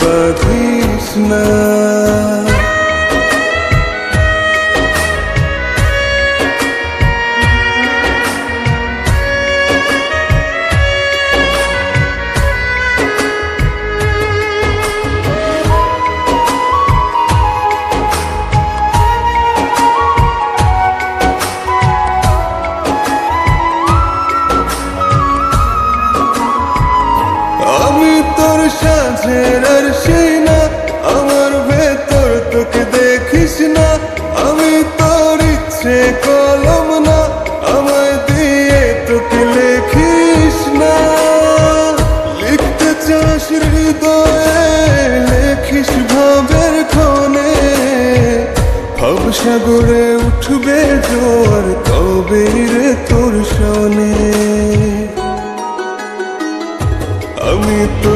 বাঁধিস না আমি সাঝের আর সেই না, আমার ভেতর তোকে লেখিস না। লিখতে চাস লেখিস ভাবের ক্ষণে ভব সাগরে উঠবে জোর তবে রে তোর শোনে। আমি না